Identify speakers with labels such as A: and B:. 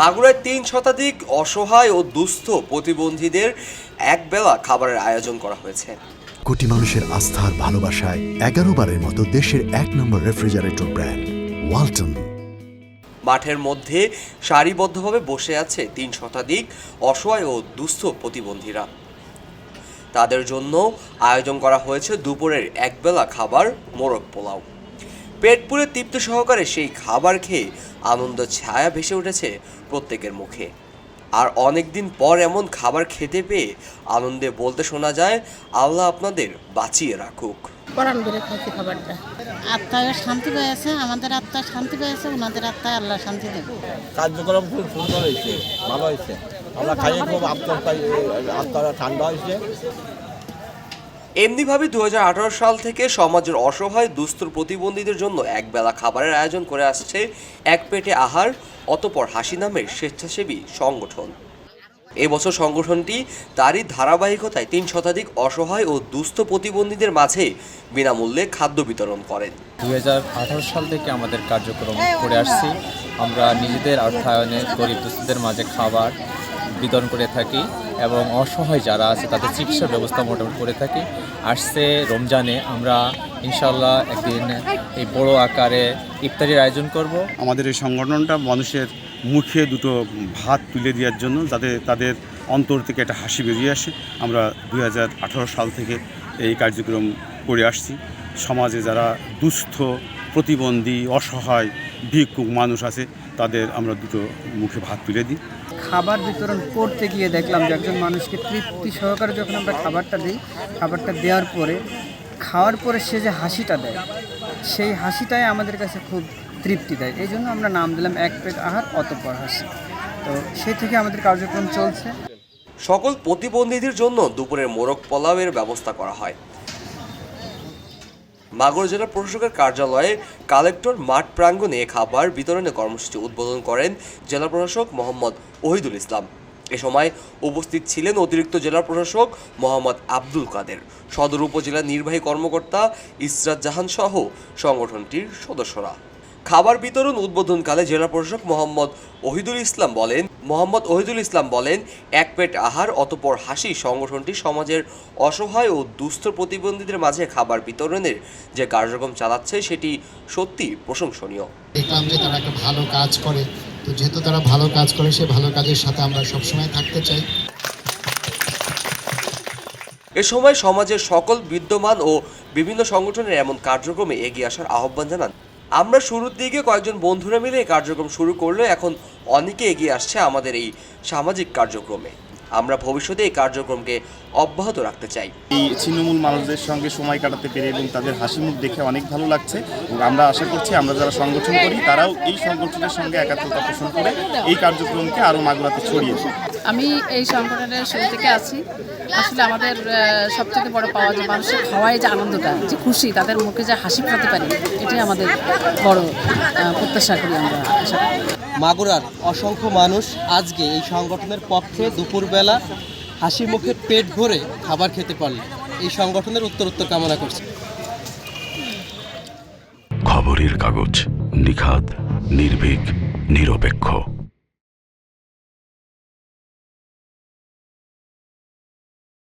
A: মাগুরায় তিন শতাধিক অসহায় ও দুস্থ প্রতিবন্ধীদের একবেলা খাবারের আয়োজন করা হয়েছে।
B: কোটি মানুষের আস্থার ভালোবাসায় এগারো বারের মতো দেশের এক নম্বর রেফ্রিজারেটর ব্র্যান্ড ওয়ালটন।
A: মাঠের মধ্যে সারিবদ্ধভাবে বসে আছে তিন শতাধিক অসহায় ও দুস্থ প্রতিবন্ধীরা। তাদের জন্য আয়োজন করা হয়েছে দুপুরের একবেলা খাবার মোরগ পোলাও। পেট পুরে তৃপ্ত সহকারে সেই খাবার খেয়ে আনন্দ ছায়া ভেসে উঠেছে প্রত্যেকের মুখে। আর অনেক দিন পর এমন খাবার খেতে পেয়ে আনন্দে বলতে শোনা যায় আল্লাহ আপনাদের বাঁচিয়ে রাখুক।
C: পরাণ বেড়ে খাইছি খাবারটা। আত্মায় শান্তি পেয়েছে আমাদের আত্মায় শান্তি পেয়েছে ওনাদের আত্মায় আল্লাহ শান্তি দেবে।
D: কার্যক্রম খুব সুন্দর হয়েছে ভালো হয়েছে। আমরা খাইয়ে খুব আত্মার আত্মাটা ঠান্ডা হয়েছে।
A: এমনিভাবে দু হাজার আঠারো সাল থেকে সমাজের অসহায় দুস্থ প্রতিবন্ধীদের জন্য একবেলা খাবারের আয়োজন করে আসছে এক পেটে আহার, অতপর হাসি নামের স্বেচ্ছাসেবী সংগঠন। এবছর সংগঠনটি তারই ধারাবাহিকতায় তিন শতাধিক অসহায় ও দুস্থ প্রতিবন্ধীদের মাঝে বিনামূল্যে খাদ্য বিতরণ করেন।
E: দু হাজার আঠারো সাল থেকে আমাদের কার্যক্রম করে আসছি। আমরা নিজেদের অর্থায়নে গরিব দুস্থদের মাঝে খাবার বিতরণ করে থাকি এবং অসহায় যারা আছে তাদের চিকিৎসার ব্যবস্থা মোটামুটি করে থাকি। আসছে রমজানে আমরা ইনশাল্লাহ একদিন এই বড় আকারে ইফতারির আয়োজন করব।
F: আমাদের এই সংগঠনটা মানুষের মুখে দুটো ভাত তুলে দেওয়ার জন্য যাতে তাদের অন্তর থেকে একটা হাসি বেরিয়ে আসে। আমরা দু হাজার আঠারো সাল থেকে এই কার্যক্রম করে আসছি। সমাজে যারা দুস্থ, প্রতিবন্ধী, অসহায়, ভিক্ষুক মানুষ আছে, তাদের আমরা দুটো মুখে ভাত তুলে দিই।
G: খাবার বিতরণ করতে গিয়ে দেখলাম যে একজন মানুষকে তৃপ্তি সহকারে যখন আমরা খাবারটা দিই, খাবারটা দেওয়ার পরে, খাওয়ার পরে সে যে হাসিটা দেয়, সেই হাসিটাই আমাদের কাছে খুব তৃপ্তি দেয়। এই জন্য আমরা নাম দিলাম এক পেট আহার, অতপর হাসি। তো সেই থেকে আমাদের কার্যক্রম চলছে।
A: সকল প্রতিবন্ধীদের জন্য দুপুরের মোরগ পোলাওয়ের ব্যবস্থা করা হয়। মাগুরা জেলা প্রশাসকের কার্যালয়ে কালেক্টর মাঠ প্রাঙ্গণে খাবার বিতরণের কর্মসূচি উদ্বোধন করেন জেলা প্রশাসক মোহাম্মদ ওহিদুল ইসলাম। এ সময় উপস্থিত ছিলেন অতিরিক্ত জেলা প্রশাসক মোহাম্মদ আব্দুল কাদের, সদর উপজেলা নির্বাহী কর্মকর্তা ইসরাত জাহান সহ সংগঠনটির সদস্যরা। খাবার বিতরণ উদ্বোধনকালে জেলা প্রশাসক মোহাম্মদ ওহিদুল ইসলাম বলেন মোহাম্মদ ওহিদুল ইসলাম বলেন এক পেট আহার অতপর হাসি সংগঠনটি সমাজের অসহায় ও দুস্থ প্রতিবন্ধীদের মাঝে খাবার বিতরণের যে কার্যক্রম চালাচ্ছে সেটি সত্যি প্রশংসনীয়।
H: দেখলাম যে তারা একটা ভালো কাজ করে। তো যেহেতু তারা ভালো কাজ করে সে ভালো কাজের সাথে আমরা সবসময় থাকতে চাই।
A: এ সময় সমাজের সকল বিদ্যমান ও বিভিন্ন সংগঠনের এমন কার্যক্রমে এগিয়ে আসার আহ্বান জানান আমরা শুরুর দিকে কয়েকজন বন্ধুরা মিলে এই কার্যক্রম শুরু করলে এখন অনেকে এগিয়ে আসছে আমাদের এই সামাজিক কার্যক্রমে। আমরা ভবিষ্যতে এই কার্যক্রমকে অব্যাহত রাখতে চাই।
F: এই ছিন্নমূল মানুষদের সঙ্গে সময় কাটাতে পেরে এবং তাদের হাসি মুখ দেখে অনেক ভালো লাগছে এবং আমরা আশা করছি আমরা যারা সংগঠন করি তারাও এই সংগঠনের সঙ্গে একাত্মতা পোষণ করে এই কার্যক্রমকে আরও মাগুরাতে ছড়িয়ে
C: আমি এই সংগঠনের শুরু থেকে আছি। আসলে আমাদের সবথেকে বড় পাওয়া যে মানুষের খাওয়ায় যে আনন্দটা যে খুশি তাদের মুখে যে হাসি ফোটাতে পারি এটাই আমাদের বড় প্রত্যাশা করি আমরা আশা করি।
I: মাগুরার অসংখ্য মানুষ আজকে এই সংগঠনের পক্ষে দুপুরবেলা হাসি মুখে পেট ভরে খাবার খেতে পারল এই সংগঠনের উত্তরোত্তর কামনা করছে।
B: খবরের কাগজ নিখাত নির্ভীক নিরপেক্ষ।